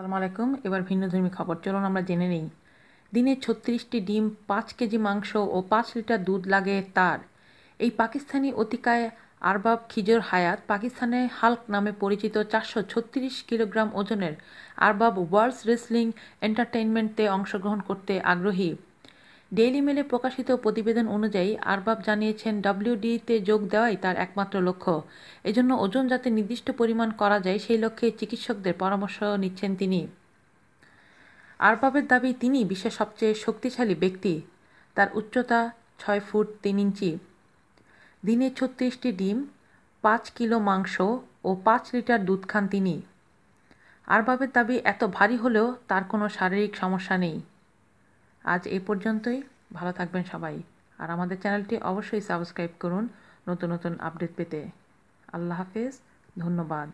আসসালামু আলাইকুম। এবার ভিন্নধর্মী খবর। চলুন আমরা জেনে নিই। দিনে ছত্রিশটি ডিম, পাঁচ কেজি মাংস ও পাঁচ লিটার দুধ লাগে তার। এই পাকিস্তানি অতিকায় আরবাব খিজর হায়াত পাকিস্তানে হাল্ক নামে পরিচিত চারশো ছত্রিশ কিলোগ্রাম ওজনের আরবাব ওয়ার্ল্ডস রেসলিং এন্টারটেইনমেন্টে অংশগ্রহণ করতে আগ্রহী। ডেইলি মেলে প্রকাশিত প্রতিবেদন অনুযায়ী আরবাব জানিয়েছেন ডাব্লিউডিতে যোগ দেওয়াই তার একমাত্র লক্ষ্য। এজন্য ওজন যাতে নির্দিষ্ট পরিমাণ করা যায়, সেই লক্ষ্যে চিকিৎসকদের পরামর্শ নিচ্ছেন তিনি। আরবাবের দাবি, তিনি বিশ্বের সবচেয়ে শক্তিশালী ব্যক্তি। তার উচ্চতা ছয় ফুট তিন ইঞ্চি। দিনে ছত্রিশটি ডিম, পাঁচ কিলো মাংস ও পাঁচ লিটার দুধ খান তিনি। আরবাবের দাবি, এত ভারী হলেও তার কোনো শারীরিক সমস্যা নেই। আজ এ পর্যন্তই। ভালো থাকবেন সবাই। আর আমাদের চ্যানেলটি অবশ্যই সাবস্ক্রাইব করুন নতুন নতুন আপডেট পেতে। আল্লাহ হাফেজ। ধন্যবাদ।